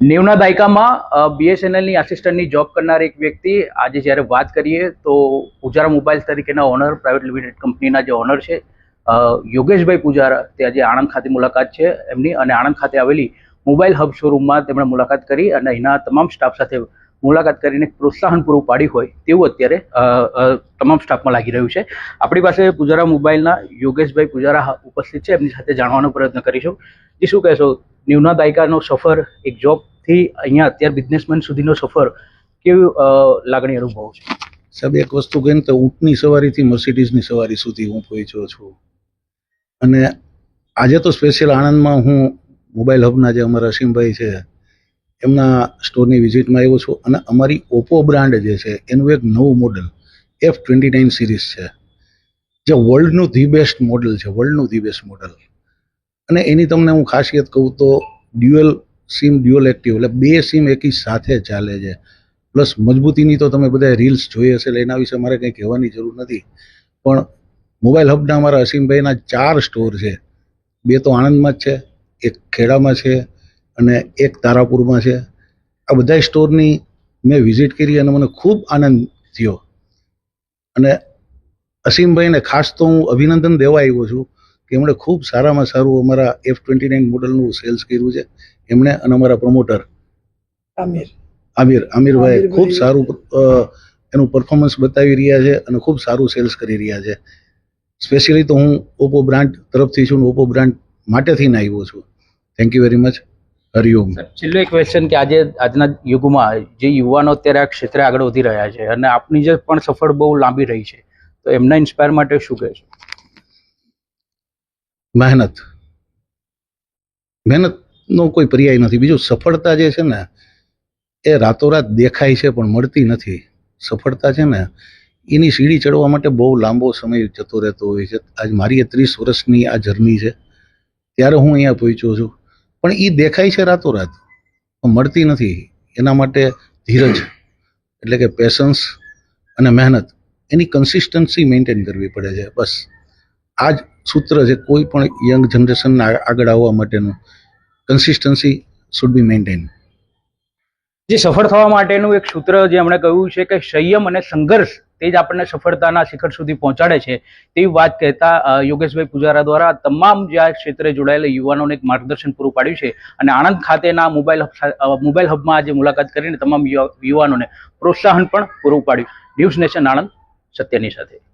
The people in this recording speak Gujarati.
નેવના દાયકામાં બીએસએનએલની આસિસ્ટન્ટની જોબ કરનાર એક વ્યક્તિ આજે જ્યારે વાત કરીએ તો પૂજારા મોબાઈલ તરીકેના ઓનર પ્રાઇવેટ લિમિટેડ કંપનીના જે ઓનર છે યોગેશભાઈ પૂજારા, તે આજે આણંદ ખાતે મુલાકાત છે એમની અને આણંદ ખાતે આવેલી મોબાઈલ હબ શોરૂમમાં તેમણે મુલાકાત કરી અને અહીંના તમામ સ્ટાફ સાથે મુલાકાત કરીને પ્રોત્સાહન પૂરું પાડ્યું હોય તેવું અત્યારે તમામ સ્ટાફમાં લાગી રહ્યું છે. આપણી પાસે પૂજારા મોબાઈલના યોગેશભાઈ પૂજારા ઉપસ્થિત છે, એમની સાથે જાણવાનો પ્રયત્ન કરીશું. જે, શું કહેશો? ન્યૂના દાયકાનો સફર, એક જોબથી અહીંયા અત્યારે બિઝનેસમેન સુધીનો સફર કેવી લાગણી અનુભવ છે? સાહેબ, એક વસ્તુ કહીને તો ઊંટની સવારીથી મર્સિડીઝની સવારી સુધી હું પહોંચ્યો છું. અને આજે તો સ્પેશિયલ આણંદમાં હું મોબાઈલ હબના જે અમારા અસીમભાઈ છે, એમના સ્ટોરની વિઝિટમાં આવ્યો છું. અને અમારી ઓપ્પો બ્રાન્ડ જે છે, એનું એક નવું model F twenty nine series છે. જે વર્લ્ડનું ધી બેસ્ટ મોડલ છે વર્લ્ડનું ધી બેસ્ટ મોડલ અને એની તમને હું ખાસિયત કહું તો ડ્યુઅલ સિમ ડ્યુઅલ એક્ટિવ, એટલે બે સિમ એકી સાથે ચાલે છે. પ્લસ મજબૂતીની તો તમે બધા રીલ્સ જોઈ હશે, એટલે એના વિશે મારે કંઈ કહેવાની જરૂર નથી. પણ મોબાઈલ હબના અમારા અસીમભાઈના ચાર સ્ટોર છે. બે તો આણંદમાં જ છે, એક ખેડામાં છે અને એક તારાપુરમાં છે. આ બધા સ્ટોરની મેં વિઝિટ કરી અને મને ખૂબ આનંદ થયો. અને અસીમભાઈને ખાસ તો હું અભિનંદન દેવા આવ્યો છું કે એમણે ખૂબ સારામાં સારું અમારા એફ ટ્વેન્ટી નાઇન મોડલનું સેલ્સ કર્યું છે. એમણે અને અમારા પ્રમોટર આમિર. આમિર આમિરભાઈ. ખૂબ સારું અ, એનું પરફોર્મન્સ બતાવી રહ્યા છે અને ખૂબ સારું સેલ્સ કરી રહ્યા છે. સ્પેશિયલી તો હું ઓપ્પો બ્રાન્ડ તરફથી છું ઓપ્પો બ્રાન્ડ માટેથી ને આવ્યો છું. Thank you very much Hariom છેલ્લો એક ક્વેશ્ચન કે આજે આજના યુગમાં જે યુવાનો અત્યારે આ ક્ષેત્રે આગળ વધી રહ્યા છે અને આપની જે પણ સફળ બહુ લાંબી રહી છે તો એમના ઇન્સ્પાયર માટે શું કહેશો? મહેનત. મહેનતનો કોઈ પર્યાય નથી. બીજું સફળતા જે છે ને, એ રાતોરાત દેખાય છે પણ મળતી નથી. સફળતા છે ને, એની સીડી ચડવા માટે બહુ લાંબો સમય જતો રહેતો હોય છે. આજ મારી એ ત્રીસ વર્ષની આ જર્ની છે. ત્યારે હું અહીંયા પહોંચ્યો છું. પણ એ દેખાય છે રાતોરાત, પણ મળતી નથી. એના માટે ધીરજ, એટલે કે પેશન્સ અને મહેનત, એની કન્સિસ્ટન્સી મેન્ટેન કરવી પડે છે. બસ. આ જ સૂત્ર છે કોઈ પણ યંગ જનરેશનને આગળ આવવા માટેનું કન્સિસ્ટન્સી શુડ બી મેન્ટેન જે સફળ થવા માટેનું એક સૂત્ર જે એમણે કહ્યું છે કે સંયમ અને સંઘર્ષ તે જ આપણને સફળતાના શિખર સુધી પહોંચાડે છે તેવી વાત કહેતા યોગેશભાઈ પુજારા દ્વારા તમામ જે આ ક્ષેત્રે જોડાયેલા યુવાનોને એક માર્ગદર્શન પૂરું પાડ્યું છે અને આણંદ ખાતેના મોબાઈલ હબ મોબાઈલ હબમાં આજે મુલાકાત કરીને તમામ યુવા- યુવાનોને પ્રોત્સાહન પણ પૂરું પાડ્યું. ન્યૂઝ નેશન આણંદ, સત્યની સાથે.